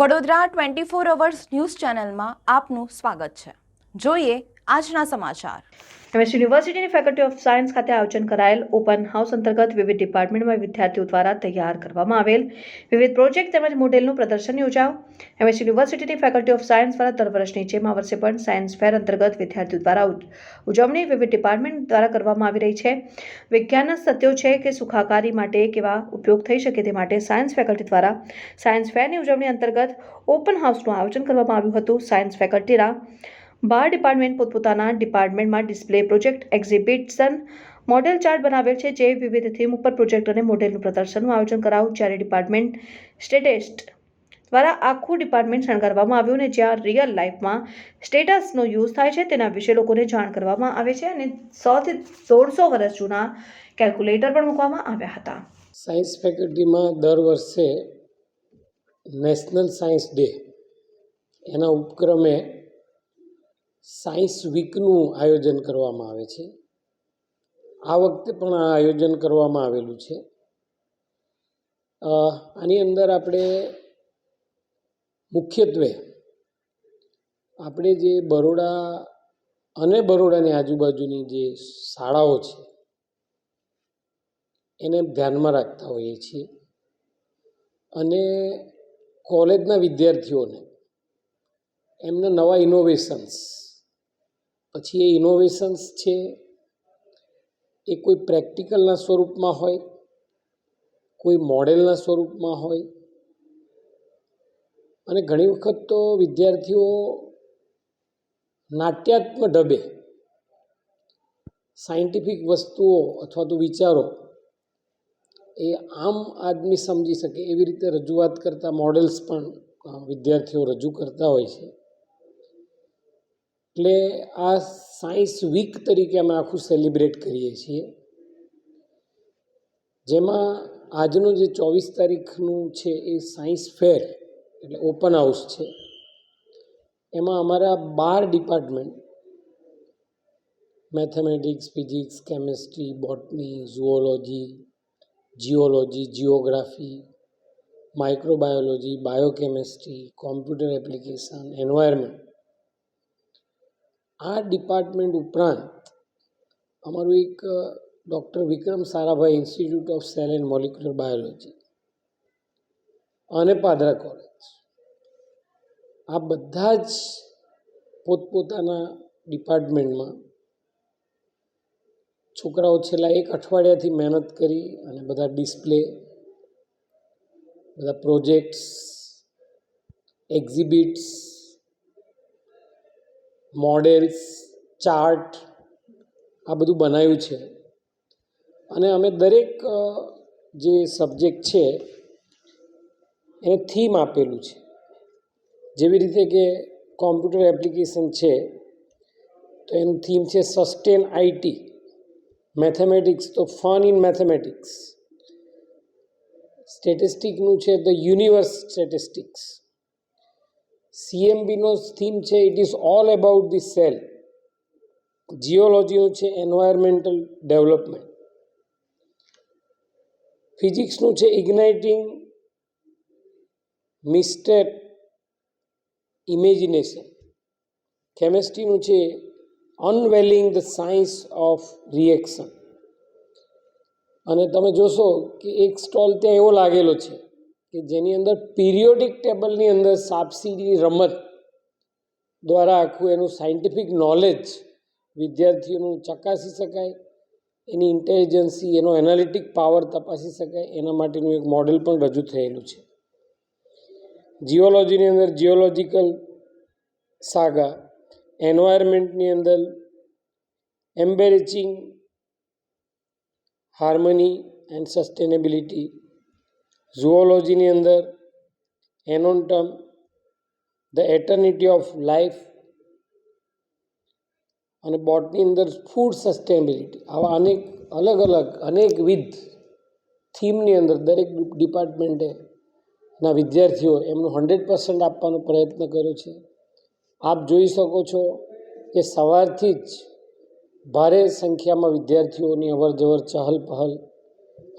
Vadodara twenty four hours news ચેનલમાં આપનું સ્વાગત છે. જોઈએ આજના સમાચાર. એમએસ યુનિવર્સિટીની ફેકલ્ટી ઓફ સાયન્સ ખાતે આયોજન કરાયેલ ઓપન હાઉસ અંતર્ગત વિવિધ ડિપાર્ટમેન્ટમાં વિદ્યાર્થીઓ દ્વારા તૈયાર કરવામાં આવેલ. વિવિધ પ્રોજેક્ટ તેમજ મોડેલનું પ્રદર્શન યોજાયું. એમએસ યુનિવર્સિટીની ફેકલ્ટી ઓફ સાયન્સ દ્વારા દર વર્ષની જેમ આ વર્ષે પણ સાયન્સ ફેર અંતર્ગત વિદ્યાર્થીઓ દ્વારા ઉજવણી વિવિધ ડિપાર્ટમેન્ટ દ્વારા કરવામાં આવી રહી છે. વિજ્ઞાનના સત્યો છે કે સુખાકારી માટે કેવા ઉપયોગ થઈ શકે તે માટે સાયન્સ ફેકલ્ટી દ્વારા સાયન્સ ફેરની ઉજવણી અંતર્ગત ઓપન હાઉસનું આયોજન કરવામાં આવ્યું હતું. સાયન્સ ફેકલ્ટીના બાર ડિપાર્ટમેન્ટ પોતપોતાના ડિપાર્ટમેન્ટમાં display project exhibition model chart બનાવેલ છે, જે વિવિધ થીમ ઉપર પ્રોજેક્ટ અને મોડેલનું પ્રદર્શનનું આયોજન કરાવું જ્યારે ડિપાર્ટમેન્ટ સ્ટેટેસ્ટ દ્વારા આખું ડિપાર્ટમેન્ટ શણગારવામાં આવ્યું અને જ્યાં રિયલ લાઈફમાં સ્ટેટસનો યુઝ થાય છે, તેના વિશે લોકોને જાણ કરવામાં આવે છે અને સોથી સોળસો વર્ષ જૂના કેલ્ક્યુલેટર પણ મૂકવામાં આવ્યા હતા. સાયન્સ ફેકલ્ટીમાં દર વર્ષે નેશનલ સાયન્સ ડે એના ઉપક્રમે સાયન્સ વીકનું આયોજન કરવામાં આવે છે. આ વખતે પણ આ આયોજન કરવામાં આવેલું છે. આની અંદર આપણે મુખ્યત્વે આપણે જે બરોડા અને બરોડાની આજુબાજુની જે શાળાઓ છે, એને ધ્યાનમાં રાખતા હોઈએ છીએ. અને કોલેજના વિદ્યાર્થીઓને એમના નવા ઇનોવેશન્સ પછી એ ઇનોવેશન્સ છે, એ કોઈ પ્રેક્ટિકલના સ્વરૂપમાં હોય, કોઈ મોડેલના સ્વરૂપમાં હોય. અને ઘણી વખત તો વિદ્યાર્થીઓ નાટ્યાત્મક ઢબે સાયન્ટિફિક વસ્તુઓ અથવા તો વિચારો એ આમ આદમી સમજી શકે એવી રીતે રજૂઆત કરતા મોડેલ્સ પણ વિદ્યાર્થીઓ રજૂ કરતા હોય છે. એટલે આ સાયન્સ વીક તરીકે અમે આખું સેલિબ્રેટ કરીએ છીએ. જેમાં આજનું જે ચોવીસ તારીખનું છે એ સાયન્સ ફેર, એટલે ઓપન હાઉસ છે. એમાં અમારા બાર department, mathematics, physics, chemistry, botany, zoology, geology, geography, microbiology, biochemistry, computer application, environment આ ડિપાર્ટમેન્ટ ઉપરાંત અમારું એક doctor Vikram Sarabhai institute of cell and molecular biology અને પાદરા કોલેજ. આ બધા જ પોતપોતાના ડિપાર્ટમેન્ટમાં છોકરાઓ છેલ્લા એક અઠવાડિયાથી મહેનત કરી અને બધા ડિસ્પ્લે, બધા પ્રોજેક્ટ્સ, એક્ઝિબિટ્સ મોડેલ્સ, ચાર્ટ, આ બધું બનાવ્યું છે. અને અમે દરેક જે સબ્જેક્ટ છે, એને થીમ આપેલું છે. જેવી રીતે કે કોમ્પ્યુટર એપ્લિકેશન છે, તો એનું થીમ છે સસ્ટેન આઈટી મેથેમેટિક્સ, તો ફન ઇન મેથેમેટિક્સ. સ્ટેટિસ્ટિકનું છે ધ યુનિવર્સ સ્ટેટિસ્ટિક્સ. સીએમબીનો થીમ છે it is all about the cell જીઓલોજીનું છે એન્વાયરમેન્ટલ ડેવલપમેન્ટ ફિઝિક્સનું છે ઇગ્નાઇટિંગ મિસ્ટર ઇમેજિનેશન કેમેસ્ટ્રીનું છે unveiling the science of reaction અને તમે જોશો કે એક સ્ટોલ ત્યાં એવો લાગેલો છે. કે જેની અંદર પિરિયોડિક ટેબલની અંદર સાપસીની રમત દ્વારા આખું એનું સાયન્ટિફિક નોલેજ વિદ્યાર્થીઓનું ચકાસી શકાય, એની ઇન્ટેલિજન્સી એનો એનાલિટિક પાવર તપાસી શકાય, એના માટેનું એક મોડેલ પણ રજૂ થયેલું છે. જીઓલોજીની અંદર જીઓલોજીકલ સાગા એન્વાયરમેન્ટની અંદર એમ્બેરેચિંગ હાર્મની એન્ડ સસ્ટેનેબિલિટી ઝુઓલોજીની અંદર એનોન્ટમ ધ એટર્નિટી ઓફ લાઈફ અને બોટની અંદર ફૂડ સસ્ટેનેબિલિટી આવા અનેક, અલગ અલગ અનેકવિધ થીમની અંદર દરેક ડિપાર્ટમેન્ટે ના વિદ્યાર્થીઓ એમનું હંડ્રેડ પર્સન્ટ આપવાનો પ્રયત્ન કર્યો છે. આપ જોઈ શકો છો કે સવારથી જ ભારે સંખ્યામાં વિદ્યાર્થીઓની અવર જવર ચહલ પહલ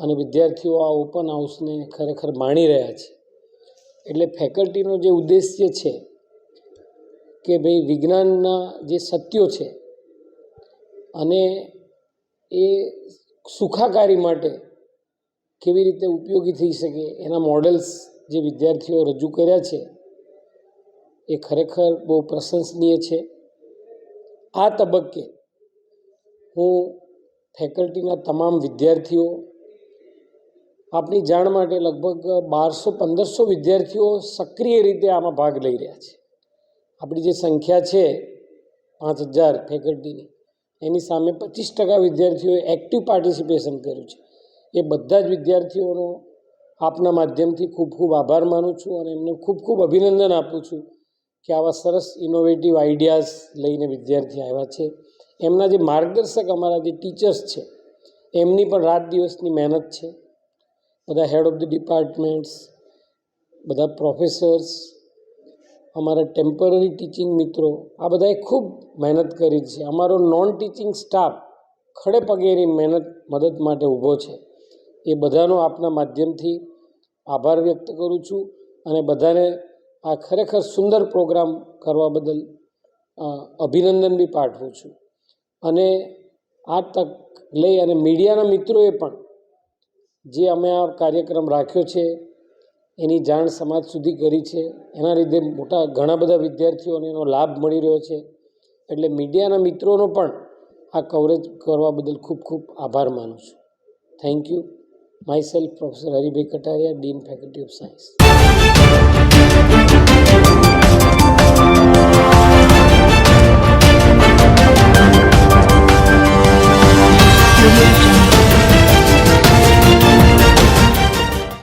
અને વિદ્યાર્થીઓ આ ઓપન હાઉસને ખરેખર માણી રહ્યા છે. એટલે ફેકલ્ટીનો જે ઉદ્દેશ્ય છે કે ભાઈ વિજ્ઞાનના જે સત્યો છે અને એ સુખાકારી માટે કેવી રીતે ઉપયોગી થઈ શકે એના મોડલ્સ જે વિદ્યાર્થીઓ રજૂ કર્યા છે એ ખરેખર બહુ પ્રશંસનીય છે. આ તબક્કે હું ફેકલ્ટીના તમામ વિદ્યાર્થીઓ આપની જાણ માટે લગભગ બારસો, પંદરસો વિદ્યાર્થીઓ સક્રિય રીતે આમાં ભાગ લઈ રહ્યા છે. આપણી જે સંખ્યા છે પાંચ હજાર ફેકલ્ટીની, એની સામે પચીસ ટકા વિદ્યાર્થીઓએ એક્ટિવ પાર્ટિસિપેશન કર્યું છે. એ બધા જ વિદ્યાર્થીઓનો આપના માધ્યમથી ખૂબ ખૂબ આભાર માનું છું અને એમને ખૂબ ખૂબ અભિનંદન આપું છું કે આવા સરસ ઇનોવેટિવ આઈડિયાઝ લઈને વિદ્યાર્થી આવ્યા છે. એમના જે માર્ગદર્શક અમારા જે ટીચર્સ છે, એમની પણ રાત દિવસની મહેનત છે. બધા હેડ ઓફ ધ ડિપાર્ટમેન્ટ્સ બધા પ્રોફેસર્સ અમારા ટેમ્પરરી ટીચિંગ મિત્રો, આ બધાએ ખૂબ મહેનત કરી છે. અમારો નોન ટીચિંગ સ્ટાફ ખડે પગે મહેનત, મદદ માટે ઊભો છે. એ બધાનો આપના માધ્યમથી આભાર વ્યક્ત કરું છું અને બધાને આ ખરેખર સુંદર પ્રોગ્રામ કરવા બદલ અભિનંદન બી પાઠવું છું. અને આ તક લઈ અને મીડિયાના મિત્રોએ પણ જે અમે આ કાર્યક્રમ રાખ્યો છે, એની જાણ સમાજ સુધી કરી છે. એના લીધે મોટા ઘણા બધા વિદ્યાર્થીઓને એનો લાભ મળી રહ્યો છે. એટલે મીડિયાના મિત્રોનો પણ આ કવરેજ કરવા બદલ ખૂબ ખૂબ આભાર માનું છું. Thank you myself professor Haribhai Katariya dean faculty of science